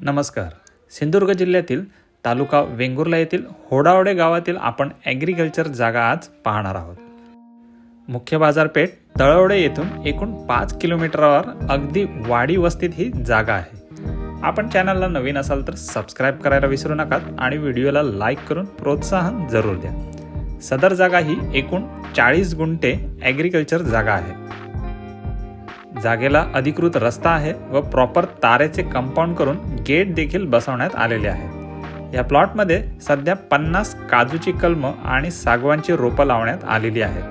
नमस्कार. सिंधुदुर्ग जिल्ह्यातील तालुका वेंगुर्ला येथील होडावडे गावातील आपण ॲग्रिकल्चर जागा आज पाहणार आहोत. मुख्य बाजारपेठ तळवडे येथून एकूण पाच किलोमीटरवर अगदी वाडी वस्तीत ही जागा आहे. आपण चॅनलला नवीन असाल तर सबस्क्राईब करायला विसरू नका आणि व्हिडिओला लाईक करून प्रोत्साहन जरूर द्या. सदर जागा ही एकूण चाळीस गुंठे ॲग्रिकल्चर जागा आहे. जागेला अधिकृत रस्ता आहे व प्रॉपर तारेचे कंपाऊंड करून गेट देखील बसवण्यात आलेले आहे. या प्लॉटमध्ये सध्या पन्नास काजूची कलमं आणि सागवानची रोपं लावण्यात आलेली आहेत.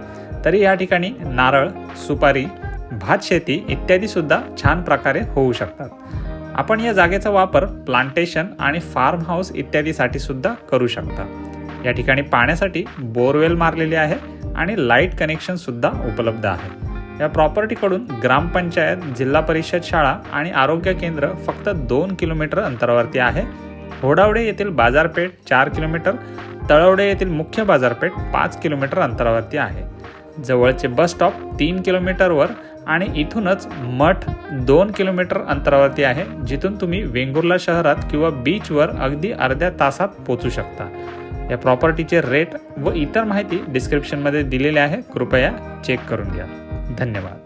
तरी या ठिकाणी नारळ सुपारी भात शेती छान प्रकारे होऊ शकतात. आपण या जागेचा वापर प्लांटेशन आणि फार्म हाऊस इत्यादीसाठी सुद्धा करू शकता. या ठिकाणी पाण्यासाठी बोरवेल मारलेले आहे आणि लाइट कनेक्शनसुद्धा उपलब्ध आहे. या प्रॉपर्टीकडून ग्रामपंचायत जिल्हा परिषद शाळा आणि आरोग्य केंद्र फक्त दोन किलोमीटर अंतरावरती आहे. होडावडे येथील बाजारपेठ चार किलोमीटर तळवडे येथील मुख्य बाजारपेठ पाच किलोमीटर अंतरावरती आहे. जवळचे बस स्टॉप तीन किलोमीटरवर आणि इथूनच मठ दोन किलोमीटर अंतरावरती आहे जिथून तुम्ही वेंगुर्ला शहरात किंवा बीचवर अगदी अर्ध्या तासात पोचू शकता. या प्रॉपर्टीचे रेट व इतर माहिती डिस्क्रिप्शनमध्ये दिलेली आहे कृपया चेक करून घ्या. धन्यवाद.